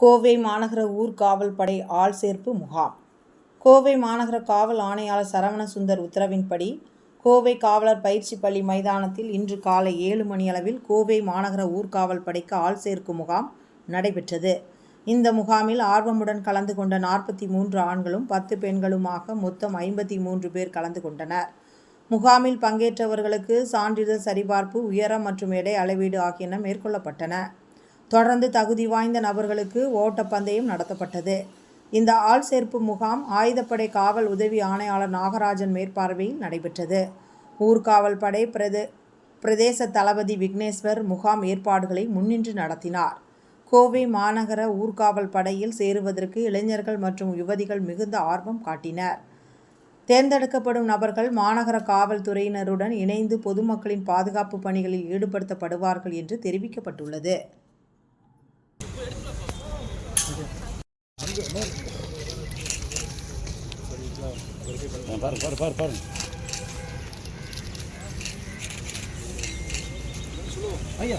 கோவை மாநகர ஊர்காவல் படை ஆள் சேர்ப்பு முகாம். கோவை மாநகர காவல் ஆணையாளர் சரவண சுந்தர் உத்தரவின்படி கோவை காவலர் பயிற்சி பள்ளி மைதானத்தில் இன்று காலை ஏழு மணியளவில் கோவை மாநகர ஊர்காவல் படைக்கு ஆள் சேர்க்கும் முகாம் நடைபெற்றது. இந்த முகாமில் ஆர்வமுடன் கலந்து கொண்ட நாற்பத்தி மூன்று ஆண்களும் பத்து பெண்களுமாக மொத்தம் ஐம்பத்தி மூன்று பேர் கலந்து கொண்டனர். முகாமில் பங்கேற்றவர்களுக்கு சான்றிதழ் சரிபார்ப்பு உயரம் மற்றும் எடை அளவீடு ஆகியன மேற்கொள்ளப்பட்டன. தொடர்ந்து தகுதி வாய்ந்த நபர்களுக்கு ஓட்டப்பந்தயம் நடத்தப்பட்டது. இந்த ஆள் சேர்ப்பு முகாம் ஆயுதப்படை காவல் உதவி ஆணையாளர் நாகராஜன் மேற்பார்வையில் நடைபெற்றது. ஊர்காவல் படை பிரதே பிரதேச தளபதி விக்னேஸ்வர் முகாம் ஏற்பாடுகளை முன்னின்று நடத்தினார். கோவை மாநகர ஊர்காவல் படையில் சேருவதற்கு இளைஞர்கள் மற்றும் யுவதிகள் மிகுந்த ஆர்வம் காட்டினர். தேர்ந்தெடுக்கப்படும் நபர்கள் மாநகர காவல்துறையினருடன் இணைந்து பொதுமக்களின் பாதுகாப்பு பணிகளில் ஈடுபடுத்தப்படுவார்கள் என்று தெரிவிக்கப்பட்டுள்ளது. பாரு பாரு பாரு பாரு ஐயா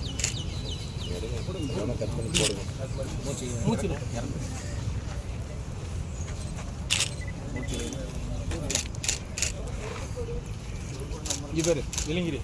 விடு மூச்சு இளங்கிரி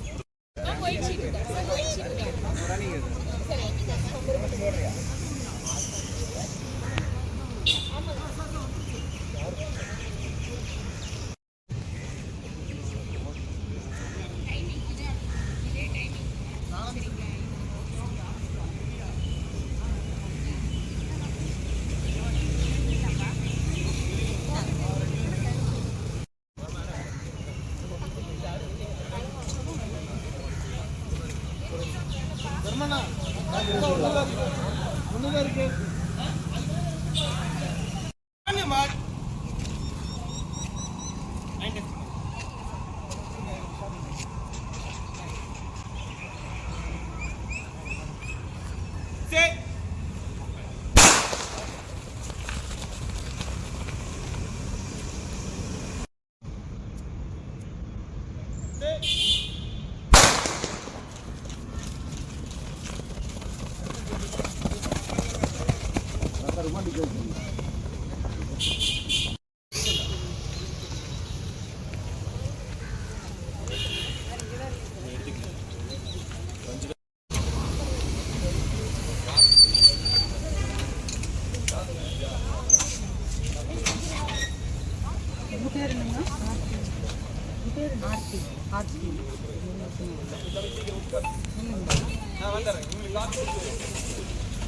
ஒண்ணுதான் இருக்கு.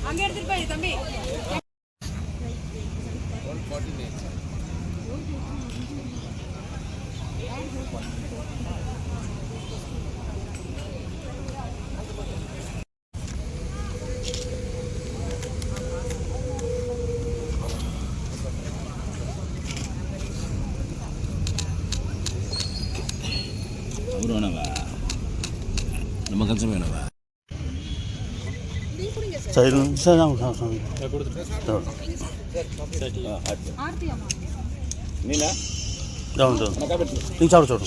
அங்க எடுத்துட்டு போய் தம்பி. சரி சரி நான் சாமி ஆர்த்தி அம்மா ನೀನಾ అవును నీకు చాలు చూడు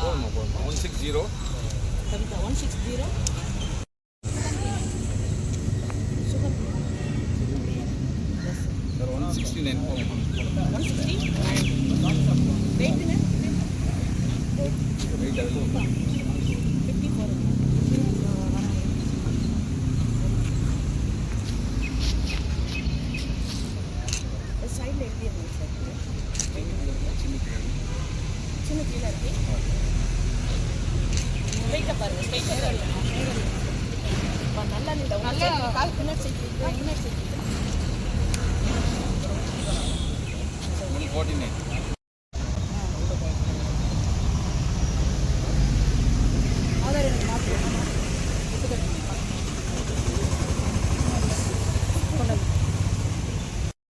போதுமா போதுமா one six zero sir one sixty nine போதுமா வெயிட் அது சைடில் எப்படி இருந்துச்சு சார் சின்ன கீழே இருக்கு பாருங்க. நல்லா நீங்க நல்லா கால் பின்னாடி சேர்த்து பின்னாடி சேர்த்து